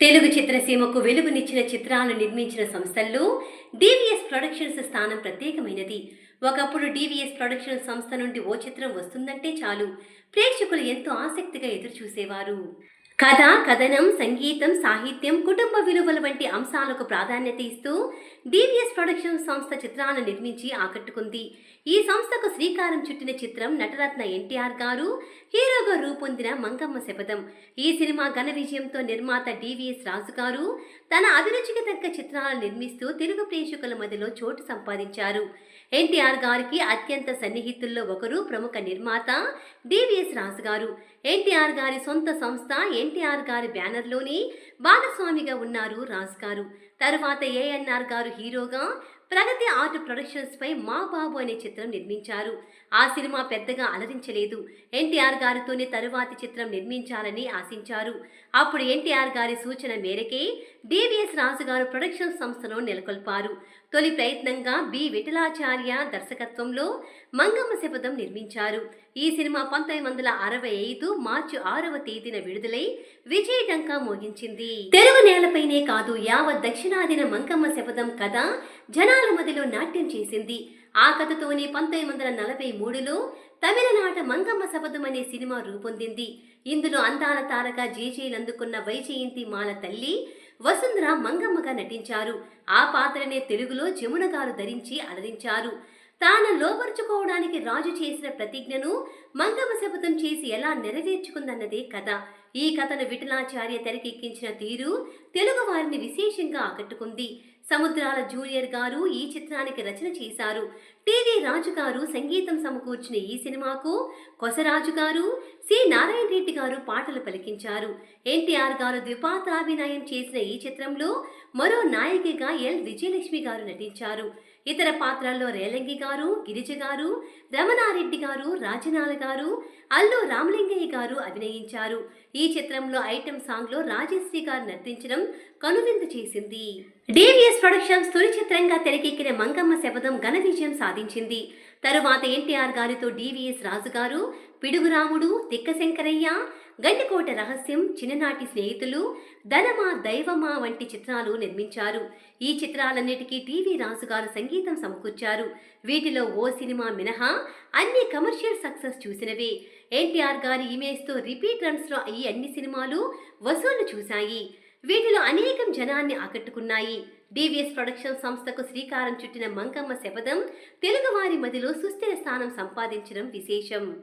తెలుగు చిత్రసీమకు వెలుగునిచ్చిన చిత్రాలను నిర్మించిన సంస్థల్లో డివిఎస్ ప్రొడక్షన్స్ స్థానం ప్రత్యేకమైనది. ఒకప్పుడు డివిఎస్ ప్రొడక్షన్ సంస్థ నుండి ఓ చిత్రం వస్తుందంటే చాలు. ప్రేక్షకులు ఎంతో ఆసక్తిగా ఎదురుచూసేవారు. కథ కథనం సంగీతం సాహిత్యం కుటుంబ విలువల వంటి అంశాలకు ప్రాధాన్యత ఇస్తూ డివిఎస్ ప్రొడక్షన్ సంస్థ చిత్రాలను నిర్మించి ఆకట్టుకుంది. ఈ సంస్థకు శ్రీకారం చుట్టిన చిత్రం నటరత్న ఎన్టీఆర్ గారు హీరోగా రూపొందిన మంగమ్మ శపథం. ఈ సినిమా ఘన విజయంతో నిర్మాత డివిఎస్ రాజు గారు తన అభిరుచికి తగ్గ చిత్రాలను నిర్మిస్తూ తెలుగు ప్రేక్షకుల మధ్యలో చోటు సంపాదించారు. ఎన్టీఆర్ గారికి అత్యంత సన్నిహితుల్లో ఒకరు ప్రముఖ నిర్మాత డివిఎస్ రాజు గారు ఎన్టీఆర్ గారి సొంత సంస్థ ఎన్ ఎన్టీఆర్ గారి బ్యానర్లోనే భాగస్వామిగా ఉన్నారు రాజు గారు తర్వాత ఏఎన్ఆర్ గారు హీరోగా ప్రగతి ఆర్ట్ ప్రొడక్షన్స్పై మా బాబు అనే చిత్రం నిర్మించారు. ఆ సినిమా పెద్దగా అలరించలేదు. ఎన్టీఆర్ గారితోనే తరువాతి చిత్రం నిర్మించాలని ఆశించారు. అప్పుడు ఎన్టీఆర్ గారి సూచన మేరకే డివిఎస్ రాజు గారు ప్రొడక్షన్ సంస్థను నెలకొల్పారు. తొలి ప్రయత్నంగా బి విఠలాచార్య దర్శకత్వంలో మంగమ్మ శపథం నిర్మించారు. ఈ సినిమా పంతొమ్మిది వందల అరవై ఐదు మార్చి ఆరవ తేదీన విడుదలై విజయ డంకా మోగించింది. తెలుగు నేలపైనే కాదు యావత్ దక్షిణాదిన మంగమ్మ శపథం కథ జనాల మదిలో నాట్యం చేసింది. ఆ కథతోనే పంతొమ్మిది వందల నలభై మూడులో తమిళనాట మంగమ్మ శపథం అనే సినిమా రూపొందింది. ఇందులో అందాల తారక జేజేలు అందుకున్న వైజయంతి మాల తల్లి వసుంధర మంగమ్మగా నటించారు. ఆ పాత్రనే తెలుగులో జమున గారు ధరించి అలరించారు. తాను లోపరుచుకోవడానికి రాజు చేసిన ప్రతిజ్ఞను మంగమ శపథం చేసి ఎలా నెరవేర్చుకుందన్నదే కథ. ఈ కథను విఠలాచార్య తెరకెక్కించిన తీరు తెలుగు వారిని విశేషంగా ఆకట్టుకుంది. సముద్రాల జూనియర్ గారు ఈ చిత్రానికి రచన చేశారు. టీవీ రాజు గారు సంగీతం సమకూర్చిన ఈ సినిమాకు కొసరాజు గారు సి. నారాయణ రెడ్డి గారు పాటలు పలికించారు. ఎన్టీఆర్ గారు ద్విపాత్రాభినయం చేసిన ఈ చిత్రంలో మరో నాయకిగా ఎల్. విజయలక్ష్మి గారు నటించారు. ఇతర పాత్రల్లో రేలంగి గారు గిరిజ గారు రమణారెడ్డి గారు రాజనాల గారు అల్లు రామలింగయ్య గారు అభినయించారు. ఈ చిత్రంలో ఐటెం సాంగ్లో రాజశ్రీ గారు నర్తించడం కనువిందు చేసింది. డివిఎస్ ప్రొడక్షన్స్ తొలి చిత్రంగా తెరకెక్కిన మంగమ్మ శపథం ఘన విజయం సాధించింది. తరువాత ఎన్టీఆర్ గారితో డివిఎస్ రాజు గారు పిడుగురాముడు తిక్కశంకరయ్య గండికోట రహస్యం చిన్ననాటి స్నేహితులు ధనమా దైవమా వంటి చిత్రాలు నిర్మించారు. ఈ చిత్రాలన్నిటికీ టీవీ రాజుగారు సంగీతం సమకూర్చారు. వీటిలో ఓ సినిమా మినహా అన్ని కమర్షియల్ సక్సెస్ చూసినవే. ఎన్టీఆర్ గారి ఇమేజ్తో రిపీట్ రన్స్లో ఈ అన్ని సినిమాలు వసూళ్ళు చూశాయి. వీటిలో అనేకం జనాన్ని ఆకట్టుకున్నాయి. డివిఎస్ ప్రొడక్షన్ సంస్థకు శ్రీకారం చుట్టిన మంకమ్మ శపథం తెలుగువారి మదిలో సుస్థిర స్థానం సంపాదించడం విశేషం.